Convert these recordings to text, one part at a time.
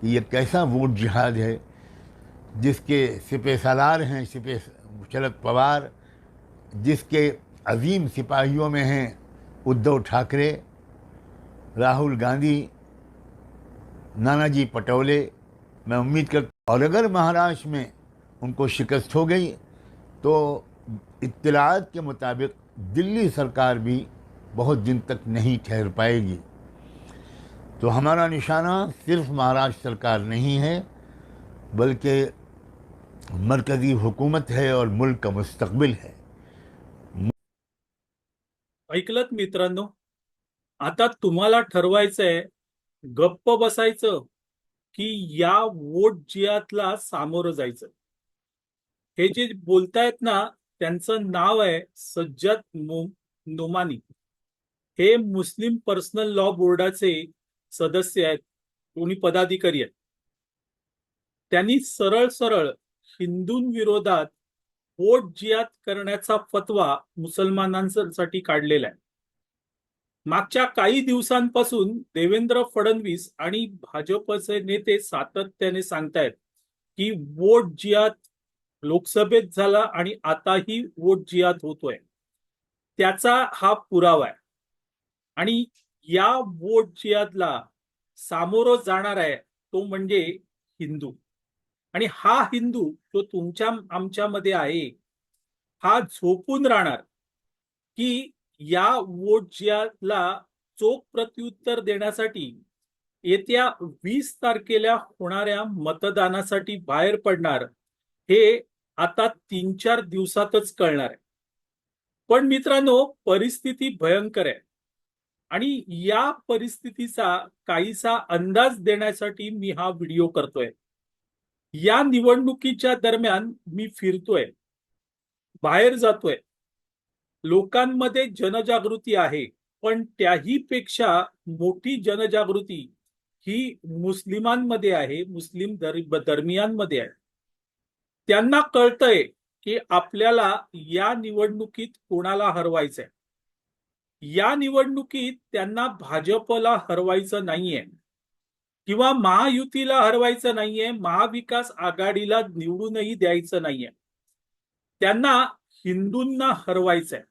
कि ये कैसा वोट जिहाद है, जिसके सिपे सालार हैं, सिपे शरद पवार, जिसके अजीम सिपाहियों में हैं उद्धव ठाकरे, राहुल गांधी, नानाजी पटोले। मैं उम्मीद करता और अगर महाराष्ट्र में उनको शिकस्त हो गई तो इत्तलात के मुताबिक दिल्ली सरकार भी बहुत दिन तक नहीं ठहर पाएगी। तो हमारा निशाना सिर्फ महाराष्ट्र सरकार नहीं है बल्कि मरकज़ी हुकूमत है और मुल्क का मुस्तकबिल है। ऐकलत मित्रांनो आता तुम्हाला ठरवायचंय गप्प बसायचं की या वोट जियातला सामोरं जायचं. हे जे बोलतायत ना त्यांचं नाव आहे सज्जद मो- नोमानी. हे मुस्लिम पर्सनल लॉ बोर्डाचे सदस्य आहेत कोणी पदाधिकारी आहेत. त्यांनी सरळ सरळ हिंदूंविरोधात वोट जियात करण्याचा फतवा मुसलमानांसाठी काढलेला आहे. मागच्या काही दिवसांपासून देवेंद्र फडणवीस आणि भाजपचे नेते सातत्याने सांगतायत की वोट जियात लोकसभेत झाला आणि आताही वोट जियात होतोय. त्याचा हा पुरावा आहे. आणि या वोट सामोरं जाणार आहे तो म्हणजे हिंदू. आणि हा हिंदू जो तुमच्या आमच्यामध्ये आहे हा झोपून राहणार की या वोट चोख प्रत्युत्तर देण्यासाठी येत्या वीस तारखेला होणाऱ्या मतदानासाठी बाहेर पडणार हे आता तीन चार दिवसातच कळणार आहे. पण मित्रांनो परिस्थिती भयंकर आहे. आणि या परिस्थितीचा काहीसा अंदाज देण्यासाठी मी हा व्हिडिओ करतोय. या निवडणुकीच्या दरम्यान मी फिरतोय. बाहेर जातोय. लोकांमध्ये जनजागृती आहे पण त्याही पेक्षा मोठी जनजागृती ही मुस्लिमांमध्ये आहे मुस्लिम धर- धर्मियांमध्ये आहे. त्यांना कळतंय की आपल्याला या निवडणुकीत कोणाला हरवायचंय. या निवडणुकीत त्यांना भाजपला हरवायचं नाहीये किंवा महायुतीला हरवायचं नाहीये महाविकास आघाडीला निवडूनही द्यायचं नाहीये. त्यांना हिंदूंना हरवायचंय.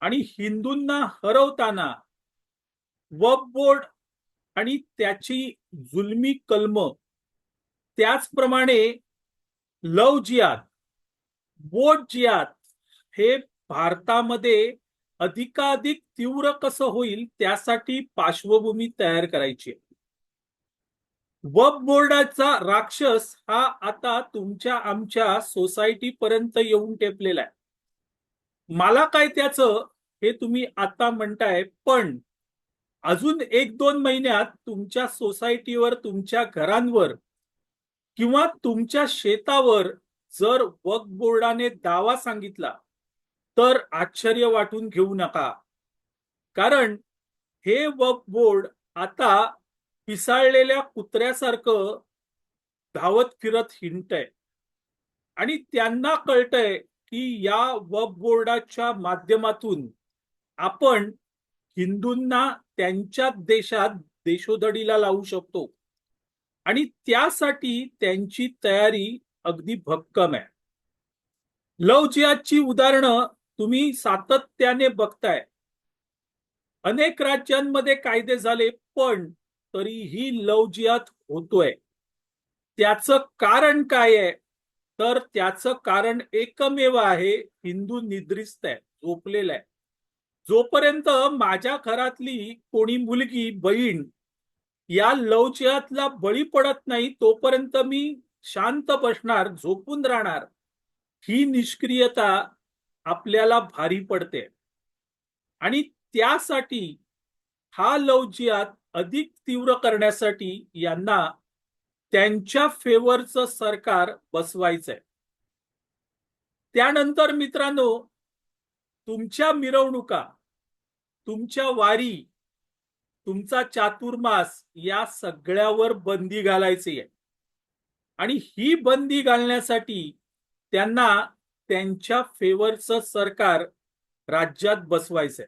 आणि हिंदूंना हरवताना वक्फ बोर्ड आणि त्याची जुलमी कलम त्याचप्रमाणे लव जियात बोट जियात हे भारतामध्ये अधिकाधिक तीव्र कसं होईल त्यासाठी पार्श्वभूमी तयार करायची आहे. वक्फ बोर्डाचा राक्षस हा आता तुमच्या आमच्या सोसायटी पर्यंत येऊन टेपलेला आहे. मला काय त्याचं हे तुम्ही आता म्हणताय पण अजून एक दोन महिन्यात तुमच्या सोसायटीवर तुमच्या घरांवर किंवा तुमच्या शेतावर जर वक बोर्डाने दावा सांगितला तर आश्चर्य वाटून घेऊ नका. कारण हे वक्फ बोर्ड आता पिसाळलेल्या कुत्र्यासारखं धावत फिरत हिंडतंय. आणि त्यांना कळतंय की या वक बोर्डाच्या माध्यमातून आपण हिंदूंना त्यांच्या देशात देशोधडीला लावू शकतो. आणि त्यासाठी त्यांची तयारी अगदी भक्कम आहे. लव जिहादची उदाहरणं तुम्ही सातत्याने बघताय. अनेक राज्यांमध्ये कायदे झाले पण तरीही लवजियात होतोय. त्याचं कारण काय आहे? तर त्याचं कारण एकमेव आहे हिंदू निद्रिस्त आहे झोपलेला आहे. जोपर्यंत माझ्या घरातली कोणी मुलगी बहीण या लवचियातला बळी पडत नाही तोपर्यंत मी शांत बसणार झोपून राहणार. ही निष्क्रियता आपल्याला भारी पडते. आणि त्यासाठी हा लवजियात अधिक तीव्र करण्यासाठी यांना त्यांच्या फेवरचं सरकार बसवायचंय. त्यानंतर मित्रांनो तुमच्या मिरवणुका तुमच्या वारी तुमचा चातुर्मास या सगळ्यावर बंदी घालायची आहे. आणि ही बंदी घालण्यासाठी त्यांना त्यांच्या फेवरचं सरकार राज्यात बसवायचंय.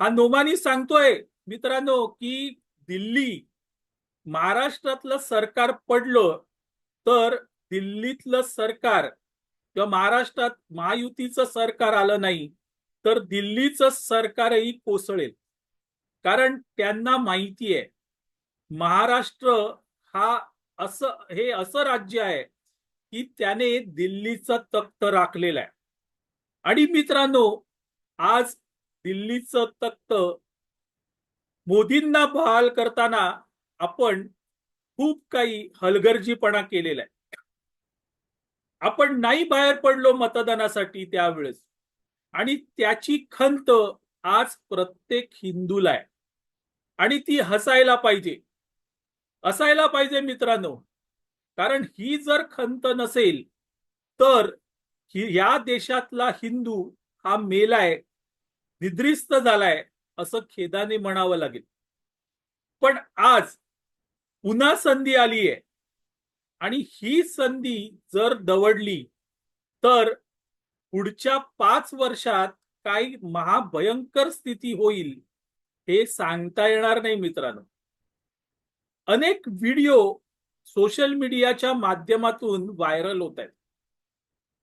हा नोमानी सांगतोय मित्रांनो की दिल्ली महाराष्ट्रातलं सरकार पडलं तर दिल्लीतलं सरकार किंवा महाराष्ट्रात महायुतीचं सरकार आलं नाही तर दिल्लीचं सरकारही कोसळेल. कारण त्यांना माहिती आहे महाराष्ट्र हा असं हे असं राज्य आहे की त्याने दिल्लीचं तख्त राखलेलं आहे. आणि मित्रांनो आज दिल्लीचं तख्त मोदींना बहाल करताना आपण खूप काही हलगर्जीपणा केलेला आहे. आपण नाही बाहेर पडलो मतदानासाठी त्यावेळेस. आणि त्याची खंत आज प्रत्येक हिंदूला आहे. आणि ती हसायला पाहिजे. असायला पाहिजे मित्रांनो. कारण ही जर खंत नसेल तर ही या देशातला हिंदू हा मेलाय निद्रिस्त झालाय असं खेदाने म्हणावं लागेल. पण आज पुन्हा संधी आली आहे आणि ही संधी जर दवडली तर पुढच्या पाच वर्षात काही महाभयंकर स्थिती होईल हे सांगता येणार नाही मित्रांनो. अनेक व्हिडिओ सोशल मीडियाच्या माध्यमातून व्हायरल होत आहेत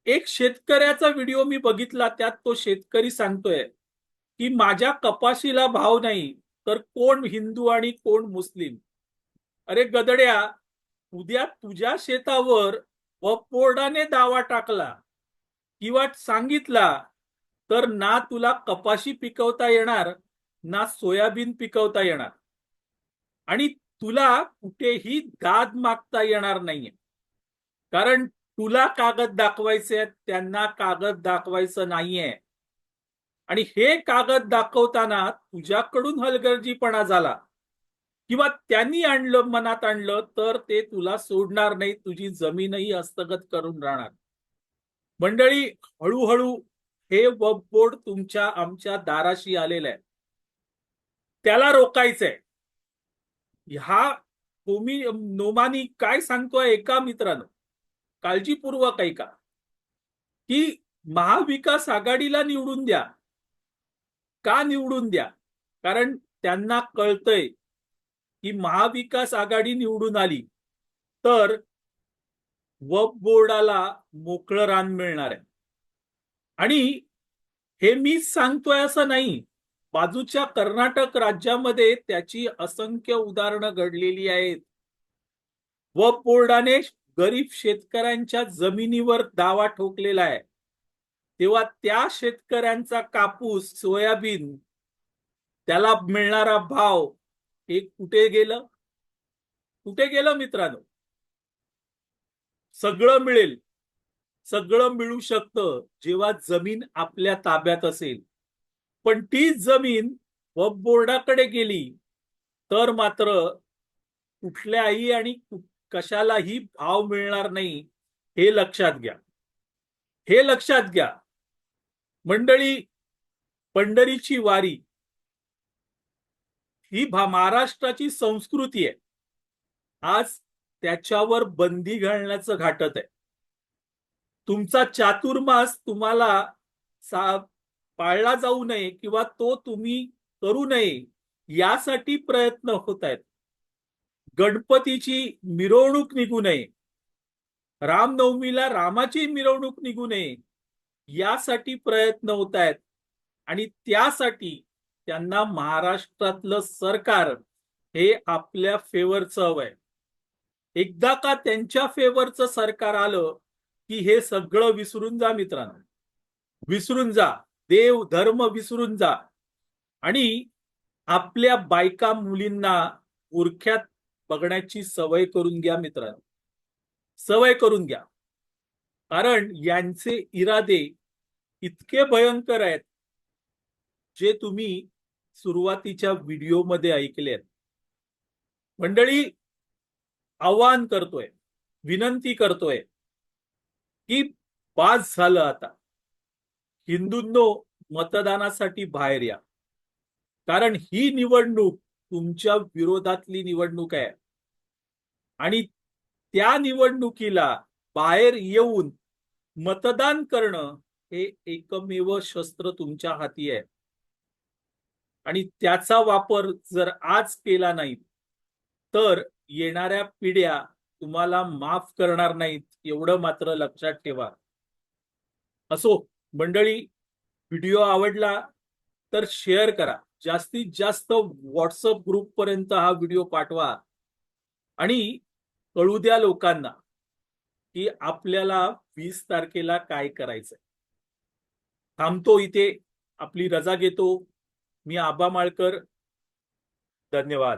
एक शेतकऱ्याचा व्हिडिओ मी बघितला त्यात तो शेतकरी सांगतोय की माझ्या कपाशीला भाव नाही तर कोण हिंदू आणि कोण मुस्लिम? अरे गदड्या उद्या तुझ्या शेतावर व बोर्डाने दावा टाकला किंवा सांगितला तर ना तुला कपाशी पिकवता येणार ना सोयाबीन पिकवता येणार. आणि तुला कुठेही दाद मागता येणार नाहीये. कारण तुला कागद दाखवायचे त्यांना कागद दाखवायचं नाहीये. आणि हे कागद दाखवताना तुझ्याकडून हलगर्जीपणा झाला. किंवा त्यांनी आणलं मनात आणलं तर ते तुला सोडणार नाही तुझी जमीनही हस्तगत करून राहणार. मंडळी हळूहळू हे वब बोर्ड तुमच्या आमच्या दाराशी आलेलं आहे. त्याला रोखायचंय. ह्या होमी नोमानी काय सांगतोय एका मित्रानं? काळजीपूर्वक ऐका. की महाविकास आघाडीला निवडून द्या. का निवडून द्या? कारण त्यांना कळतंय की महाविकास आघाडी निवडून आली तर वब बोर्डाला मोकळं रान मिळणार आहे. आणि हे मीच सांगतोय असं नाही. बाजूच्या कर्नाटक राज्यामध्ये त्याची असंख्य उदाहरणं घडलेली आहेत. व बोर्डाने गरीब शेतकऱ्यांच्या जमिनीवर दावा ठोकलेला आहे. तेव्हा त्या शेतकऱ्यांचा कापूस सोयाबीन त्याला मिळणारा भाव हे कुठे गेलं? कुठे गेलं मित्रांनो? सगळं मिळेल. सगळं मिळू शकतं जेव्हा जमीन आपल्या ताब्यात असेल. पण ती जमीन वब बोर्डाकडे गेली तर मात्र कुठल्याही आणि कशालाही भाव मिळणार नाही हे लक्षात घ्या. हे लक्षात घ्या. मंडळी पंढरीची वारी ही महाराष्ट्राची संस्कृती आहे. आज त्याच्यावर बंदी घालण्याचं घाटत आहे. तुमचा चातुर्मास तुम्हाला सा पाळला जाऊ नये किंवा तो तुम्ही करू नये यासाठी प्रयत्न होत आहेत. गणपतीची मिरवणूक निघू नये. रामनवमीला रामाची मिरवणूक निघू नये यासाठी प्रयत्न होत आहेत. आणि त्यासाठी त्यांना महाराष्ट्रातलं सरकार हे आपल्या फेवरचं हवंय एकदा का त्यांच्या फेवरचं सरकार आलं की हे सगळं विसरून जा मित्रांनो. विसरून जा. देव धर्म विसरून जा. आणि आपल्या बायका मुलींना उरख्यात बघण्याची सवय करून घ्या मित्रांनो. सवय करून घ्या. कारण यांचे इरादे इतके भयंकर आहेत. जे तुम्ही सुरुवातीच्या व्हिडिओमध्ये ऐकले आहेत. मंडळी आवाहन करतोय विनंती करतोय की पास झालं आता. हिंदूंनो मतदानासाठी बाहेर या. कारण ही निवडणूक तुमच्या विरोधातली निवडणूक आहे. आणि त्या निवडणुकीला बाहेर येऊन मतदान करणं हे एकमेव शस्त्र तुमच्या हाती आहे. आणि त्याचा वापर जर आज केला नाही तर येणाऱ्या पिढ्या तुम्हाला माफ करणार नाहीत एवढं मात्र लक्षात ठेवा. असो. मंडळी व्हिडिओ आवडला तर शेअर करा. जास्तीत जास्त व्हॉट्सअप ग्रुप पर्यंत हा व्हिडिओ पाठवा. आणि कळू द्या लोकांना की आपल्याला वीस तारखेला काय करायचंय. थांबतो इथे आपली रजा घेतो. मी आबा माळकर. धन्यवाद.